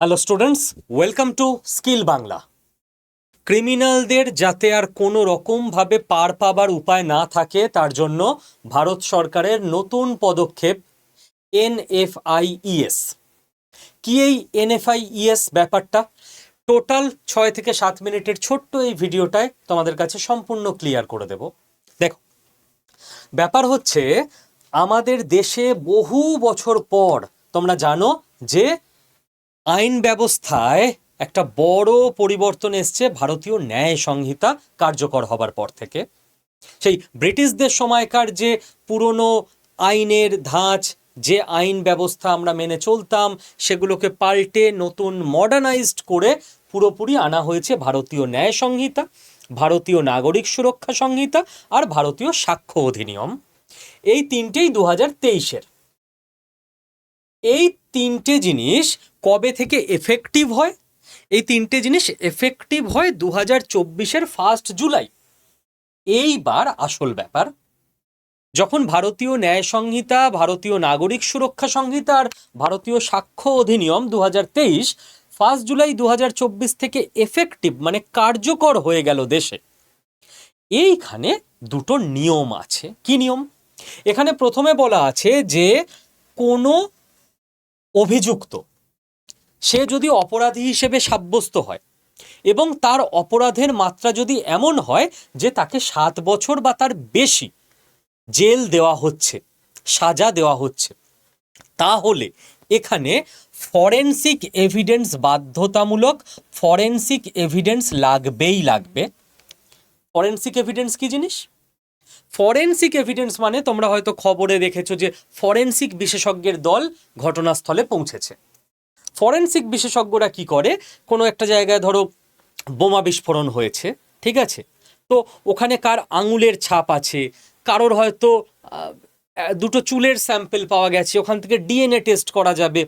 Hello students welcome to skill Bangla ক্রিমিনালদের যাতে আর কোনো রকমভাবে পার পাবার উপায় না থাকে, তার জন্য ভারত সরকারের নতুন পদক্ষেপ এনএফআইইএস কি এই এনএফআইইএস ব্যাপারটা? টোটাল ছয় থেকে সাত মিনিটের ছোট্ট এই ভিডিওটায় তোমাদের কাছে সম্পূর্ণ ক্লিয়ার করে দেব। দেখো, ব্যাপার হচ্ছে, আমাদের দেশে বহু বছর পর তোমরা জানো যে আইন ব্যবস্থায় একটা বড় পরিবর্তন এসছে, ভারতীয় ন্যায় সংহিতা কার্যকর হবার পর থেকে। সেই ব্রিটিশদের সময়কার যে পুরনো আইনের ধাঁচ, যে আইন ব্যবস্থা আমরা মেনে চলতাম, সেগুলোকে পাল্টে নতুন মডার্নাইজড করে পুরোপুরি আনা হয়েছে ভারতীয় ন্যায় সংহিতা, ভারতীয় নাগরিক সুরক্ষা সংহিতা আর ভারতীয় সাক্ষ্য অধিনিয়ম। এই তিনটেই দু হাজার তেইশের। এই তিনটে জিনিস কবে থেকে এফেক্টিভ হয়? এই তিনটে জিনিস এফেক্টিভ হয় দু হাজার চব্বিশের ফার্স্ট জুলাই। এইবার আসল ব্যাপার। যখন ভারতীয় ন্যায় সংহিতা, ভারতীয় নাগরিক সুরক্ষা সংহিতা আর ভারতীয় সাক্ষ্য অধিনিয়ম দু হাজার তেইশ ফার্স্ট জুলাই দু হাজার চব্বিশ থেকে এফেক্টিভ মানে কার্যকর হয়ে গেল দেশে। এইখানে দুটো নিয়ম আছে। কি নিয়ম? এখানে প্রথমে বলা আছে যে কোনো অভিযুক্ত। সে যদি অপরাধী হিসেবে সাব্যস্ত হয় এবং তার অপরাধের মাত্রা যদি এমন হয় যে তাকে সাত বছর বা তার বেশি জেল দেওয়া হচ্ছে, সাজা দেওয়া হচ্ছে, তাহলে এখানে ফরেন্সিক এভিডেন্স বাধ্যতামূলক, ফরেনসিক এভিডেন্স লাগবেই লাগবে। ফরেন্সিক এভিডেন্স কি জিনিস? ফরেনসিক এভিডেন্স মানে তোমরা হয়তো খবরে দেখেছ যে ফরেন্সিক বিশেষজ্ঞের দল ঘটনাস্থলে পৌঁছেছে। ফরেন্সিক বিশেষজ্ঞরা কি করে? কোনো একটা জায়গায় ধরো বোমা বিস্ফোরণ হয়েছে, ঠিক আছে? তো ওখানে কার আঙুলের ছাপ আছে? কারোর হয়তো দুটো চুলের স্যাম্পেল পাওয়া গেছে, ওখান থেকে ডিএনএ টেস্ট করা যাবে।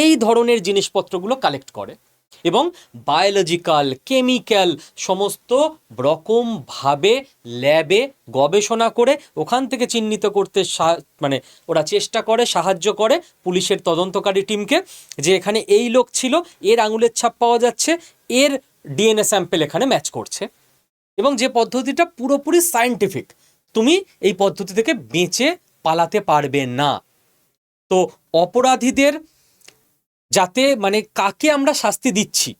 এই ধরনের জিনিসপত্রগুলো কালেক্ট করে। এবং বায়োলজিক্যাল কেমিক্যাল সমস্ত রকমভাবে ল্যাবে গবেষণা করে ওখান থেকে চিহ্নিত করতে মানে ওরা চেষ্টা করে, সাহায্য করে পুলিশের তদন্তকারী টিমকে যে এখানে এই লোক ছিল, এর আঙুলের ছাপ পাওয়া যাচ্ছে, এর ডিএনএ স্যাম্পেল এখানে ম্যাচ করছে। এবং যে পদ্ধতিটা পুরোপুরি সায়েন্টিফিক তুমি এই পদ্ধতি থেকে বেঁচে পালাতে পারবে না। তো অপরাধীদের যাতে মানে কাকে আমরা শাস্তি দিচ্ছি?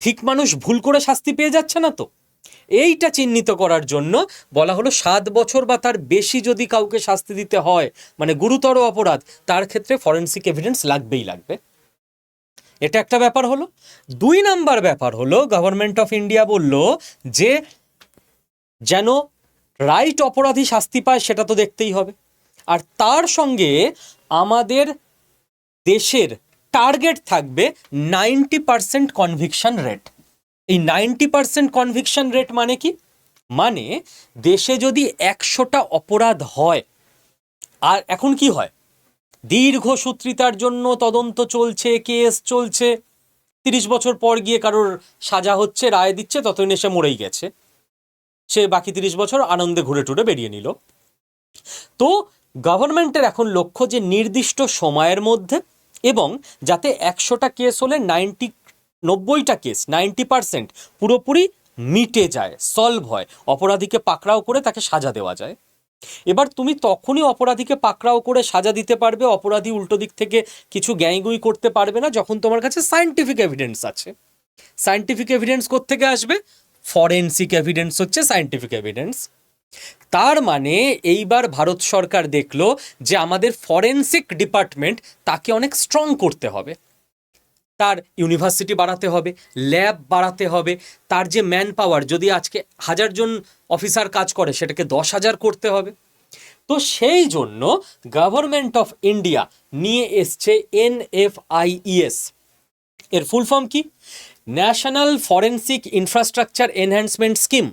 ঠিক মানুষ ভুল করে শাস্তি পেয়ে যাচ্ছে না তো? এইটা চিহ্নিত করার জন্য বলা হলো সাত বছর বা তার বেশি যদি কাউকে শাস্তি দিতে হয় মানে গুরুতর অপরাধ, তার ক্ষেত্রে ফরেন্সিক এভিডেন্স লাগবেই লাগবে। এটা একটা ব্যাপার হলো। দুই নাম্বার ব্যাপার হলো গভর্নমেন্ট অফ ইন্ডিয়া বলল যে যেন রাইট অপরাধী শাস্তি পায় সেটা তো দেখতেই হবে। আর তার সঙ্গে আমাদের দেশের টার্গেট থাকবে নাইনটি পার্সেন্ট কনভিকশন রেট এই নাইনটি পার্সেন্ট কনভিকশন রেট মানে কি? মানে দেশে যদি একশোটা অপরাধ হয়, আর এখন কি হয়? দীর্ঘ সূত্রিতার জন্য তদন্ত চলছে, কেস চলছে। তিরিশ বছর পর গিয়ে কারোর সাজা হচ্ছে, রায় দিচ্ছে, ততদিন এসে মরেই গেছে। সে বাকি তিরিশ বছর আনন্দে ঘুরে টুরে বেরিয়ে নিল। তো গভর্নমেন্টের এখন লক্ষ্য যে নির্দিষ্ট সময়ের মধ্যে এবং যাতে একশোটা কেস হলে নাইনটি, নব্বইটা কেস, নাইনটি পার্সেন্ট পুরোপুরি মিটে যায়, সলভ হয়। অপরাধীকে পাকড়াও করে তাকে সাজা দেওয়া যায়। এবার তুমি তখনই অপরাধীকে পাকড়াও করে সাজা দিতে পারবে, অপরাধী উল্টো দিক থেকে কিছু গ্যাঁইগুই করতে পারবে না, যখন তোমার কাছে সায়েন্টিফিক এভিডেন্স আছে। সায়েন্টিফিক এভিডেন্স থেকে আসবে? ফরেন্সিক এভিডেন্স হচ্ছে সায়েন্টিফিক এভিডেন্স তার মানে এইবার ভারত সরকার দেখল যে আমাদের ফরেন্সিক ডিপার্টমেন্ট তাকে অনেক স্ট্রং করতে হবে। তার ইউনিভার্সিটি বাড়াতে হবে ল্যাব বাড়াতে হবে, তার যে ম্যান পাওয়ার যদি আজকে হাজারজন অফিসার কাজ করে, সেটাকে দশ হাজার করতে হবে। তো সেই জন্য গভর্নমেন্ট অফ ইন্ডিয়া নিয়ে এসছে এনএফআইইএস এর ফুল ফর্ম কি? National forensic infrastructure enhancement scheme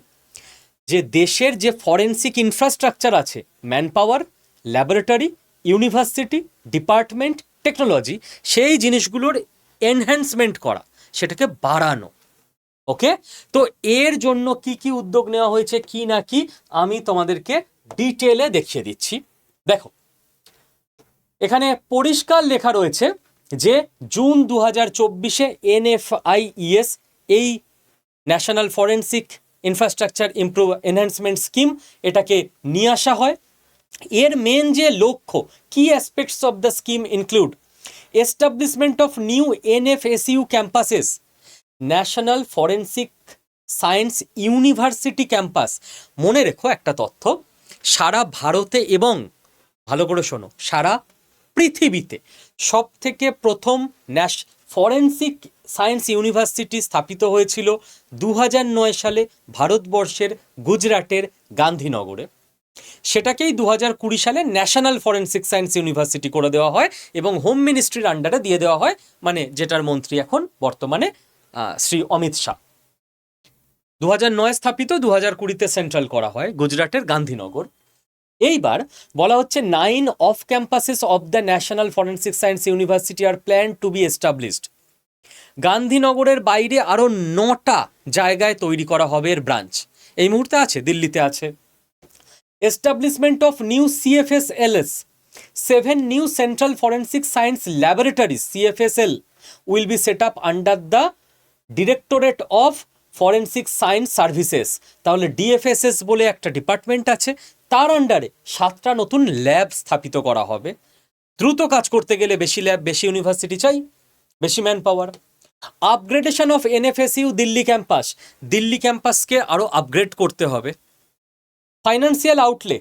যে দেশের যে ফরেন্সিক ইনফ্রাস্ট্রাকচার আছে man power laboratory university department technology সেই জিনিসগুলোর এনহ্যান্সমেন্ট করা, সেটাকে বাড়ানো। ওকে তো এর জন্য কি কি উদ্যোগ নেওয়া হয়েছে, কি না কি, আমি তোমাদেরকে ডিটেলে দেখিয়ে দিচ্ছি। দেখো, এখানে পরিষ্কার লেখা রয়েছে যে জুন দু হাজার চব্বিশে এনএফআইইএস, এই national forensic infrastructure improve enhancement scheme এটাকে নিয়ে আসা হয়। এর মেন যে লক্ষ্য, key aspects of the scheme include establishment of new N F NFSU campuses national forensic science university campus মনে রেখো একটা তথ্য, সারা ভারতে এবং, ভালো করে শোনো, সারা পৃথিবীতে সব থেকে প্রথম ন্যাশ ফরেন্সিক সায়েন্স ইউনিভার্সিটি স্থাপিত হয়েছিল দু নয় সালে ভারতবর্ষের গুজরাটের গান্ধীনগরে। সেটাকেই দু হাজার কুড়ি সালে ন্যাশনাল ফরেন্সিক সায়েন্স ইউনিভার্সিটি করে দেওয়া হয় এবং হোম মিনিস্ট্রির আন্ডারে দিয়ে দেওয়া হয় মানে যেটার মন্ত্রী এখন বর্তমানে শ্রী অমিত শাহ। দু হাজার নয় স্থাপিত দু হাজার কুড়িতে সেন্ট্রাল করা হয় গুজরাটের গান্ধীনগর। এইবার বলা হচ্ছে nine of campuses of the national forensic science university are plan to be established. গান্ধীনগরের বাইরে আরও নটা জায়গায় তৈরি করা হবে এর ব্রাঞ্চ। এই মুহূর্তে আছে দিল্লিতে আছে। Establishment of new CFSLS. Seven new Central Forensic Science Laboratories, CFSL, will be set up under the Directorate of forensic science services তাহলে ডিএফএসএস বলে একটা ডিপার্টমেন্ট আছে তার আন্ডারে সাতটা নতুন ল্যাব স্থাপিত করা হবে। দ্রুত কাজ করতে গেলে বেশি ল্যাব বেশি ইউনিভার্সিটি চাই। বেশি man power upgradation of NFSU Delhi campus Delhi ক্যাম্পাসকে আরও আপগ্রেড করতে হবে। ফাইন্যান্সিয়াল আউটলে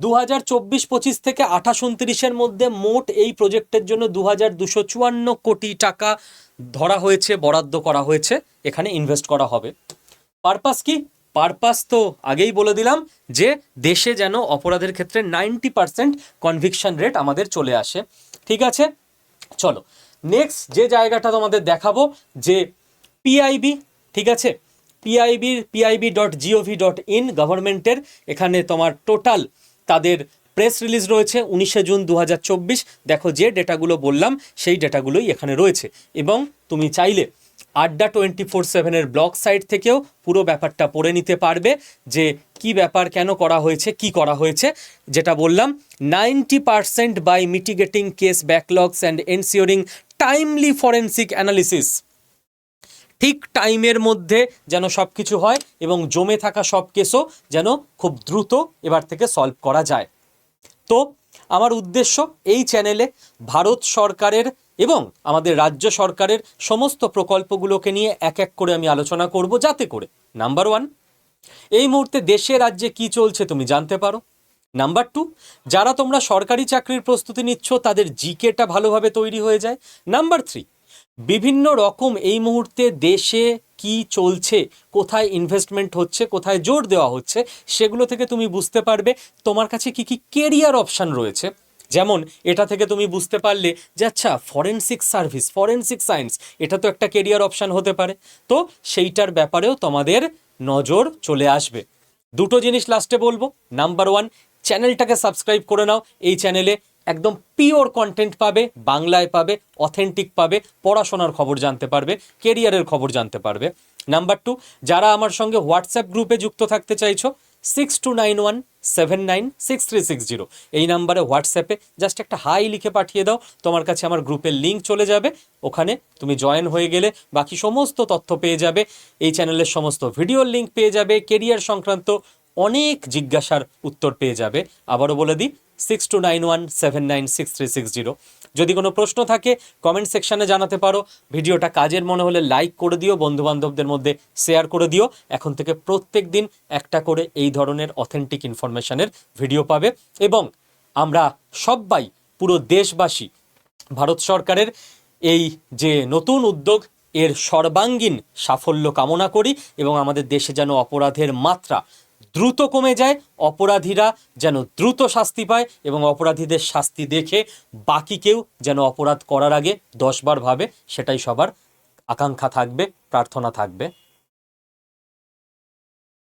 দু হাজার চব্বিশ পঁচিশ থেকে আঠাশ উনত্রিশের মধ্যে মোট এই প্রজেক্টের জন্য দু হাজার দুশো চুয়ান্ন কোটি টাকা ধরা হয়েছে, বরাদ্দ করা হয়েছে। এখানে ইনভেস্ট করা হবে। পারপাস কি? পারপাস তো আগেই বলে দিলাম যে দেশে যেন অপরাধের ক্ষেত্রে নাইনটি পার্সেন্ট কনভিকশন রেট আমাদের চলে আসে। ঠিক আছে? চলো। নেক্সট যে জায়গাটা তোমাদের দেখাবো, যে পিআইবি ঠিক আছে? পিআইবির PIB dot gov dot in গভর্নমেন্টের এখানে তোমার টোটাল তাদের প্রেস রিলিজ রয়েছে উনিশে জুন দু হাজার চব্বিশ। দেখো যে ডেটাগুলো বললাম, সেই ডেটাগুলোই এখানে রয়েছে। এবং তুমি চাইলে আড্ডা টোয়েন্টি ফোর সেভেনের ব্লগ সাইট থেকেও পুরো ব্যাপারটা পড়ে নিতে পারবে, যে কি ব্যাপার, কেন করা হয়েছে, কি করা হয়েছে। যেটা বললাম ninety percent by mitigating case backlogs and ensuring timely forensic analysis ঠিক টাইমের মধ্যে যেন সব কিছু হয় এবং জমে থাকা সব কেসও যেন খুব দ্রুত এবার থেকে সলভ করা যায়। তো, আমার উদ্দেশ্য এই চ্যানেলে ভারত সরকারের এবং আমাদের রাজ্য সরকারের সমস্ত প্রকল্পগুলোকে নিয়ে এক এক করে আমি আলোচনা করব। যাতে করে নাম্বার ওয়ান এই মুহূর্তে দেশে রাজ্যে কি চলছে তুমি জানতে পারো। নাম্বার টু যারা তোমরা সরকারি চাকরির প্রস্তুতি নিচ্ছ, তাদের জিকেটা ভালোভাবে তৈরি হয়ে যায়। নাম্বার থ্রি বিভিন্ন রকম এই মুহূর্তে দেশে কি চলছে, কোথায় ইনভেস্টমেন্ট হচ্ছে, কোথায় জোর দেওয়া হচ্ছে, সেগুলো থেকে তুমি বুঝতে পারবে। তোমার কাছে কি কি কেরিয়ার অপশান রয়েছে? যেমন, এটা থেকে তুমি বুঝতে পারলে যে আচ্ছা ফরেনসিক সার্ভিস ফরেনসিক সায়েন্স এটা তো একটা কেরিয়ার অপশান হতে পারে। তো সেইটার ব্যাপারেও তোমাদের নজর চলে আসবে। দুটো জিনিস লাস্টে বলব। নাম্বার ওয়ান চ্যানেলটাকে সাবস্ক্রাইব করে নাও। এই চ্যানেলে একদম পিওর কন্টেন্ট পাবে, বাংলায় পাবে অথেন্টিক পাবে, পড়াশোনার খবর জানতে পারবে কেরিয়ারের খবর জানতে পারবে। নাম্বার টু যারা আমার সঙ্গে হোয়াটসঅ্যাপ গ্রুপে যুক্ত থাকতে চাইছো six two nine one seven nine six three six zero এই নাম্বারে হোয়াটসঅ্যাপে জাস্ট একটা হাই লিখে পাঠিয়ে দাও। তোমার কাছে আমার গ্রুপের লিঙ্ক চলে যাবে। ওখানে তুমি জয়েন হয়ে গেলে বাকি সমস্ত তথ্য পেয়ে যাবে। এই চ্যানেলের সমস্ত ভিডিওর লিঙ্ক পেয়ে যাবে। কেরিয়ার সংক্রান্ত অনেক জিজ্ঞাসার উত্তর পেয়ে যাবে। আবারও বলে দিই six two nine one seven nine six three six zero যদি কোনো প্রশ্ন থাকে কমেন্ট সেকশানে জানাতে পারো। ভিডিওটা কাজের মনে হলে লাইক করে দিও, বন্ধুবান্ধবদের মধ্যে শেয়ার করে দিও। এখন থেকে প্রত্যেক দিন একটা করে এই ধরনের অথেন্টিক ইনফরমেশানের ভিডিও পাবে। এবং আমরা সবাই, পুরো দেশবাসী, ভারত সরকারের এই যে নতুন উদ্যোগ, এর সর্বাঙ্গীন সাফল্য কামনা করি এবং আমাদের দেশে যেন অপরাধের মাত্রা দ্রুত কমে যায়, অপরাধীরা যেন দ্রুত শাস্তি পায় এবং অপরাধীদের শাস্তি দেখে বাকি কেউ যেন অপরাধ করার আগে দশবার ভাবে, সেটাই সবার আকাঙ্ক্ষা থাকবে, প্রার্থনা থাকবে।